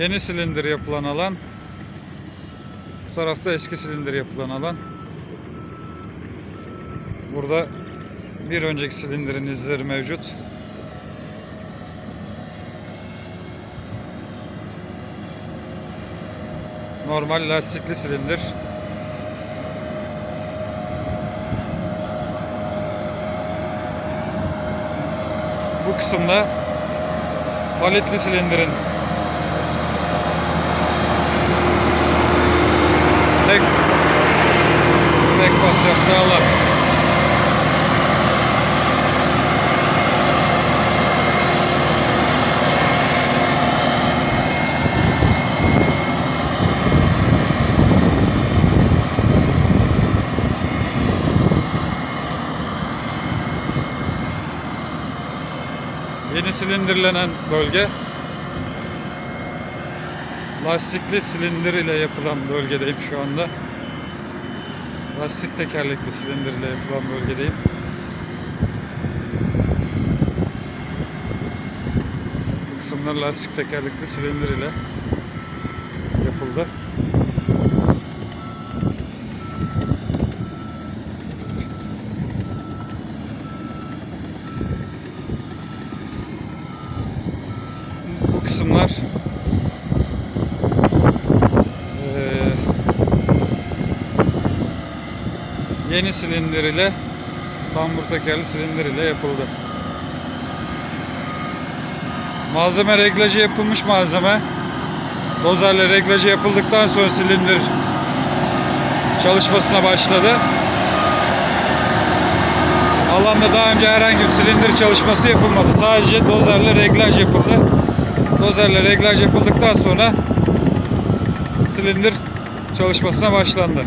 Yeni silindir yapılan alan. Bu tarafta eski silindir yapılan alan. Burada bir önceki silindirin izleri mevcut. Normal lastikli silindir. Bu kısımda paletli silindirin alan. Yeni silindirlenen bölge lastikli silindir ile yapılan bölgedeyim şu anda. Lastik tekerlekli silindir ile yapılan bölgedeyim. Bu kısımlar lastik tekerlekli silindir ile yapıldı. Bu kısımlar yeni silindir ile tambur tekerli silindir ile yapıldı. Malzeme reglajı yapılmış malzeme. Dozerle reglajı yapıldıktan sonra silindir çalışmasına başladı. Alanda daha önce herhangi bir silindir çalışması yapılmadı. Sadece dozerle reglaj yapıldı. Dozerle reglaj yapıldıktan sonra silindir çalışmasına başlandı.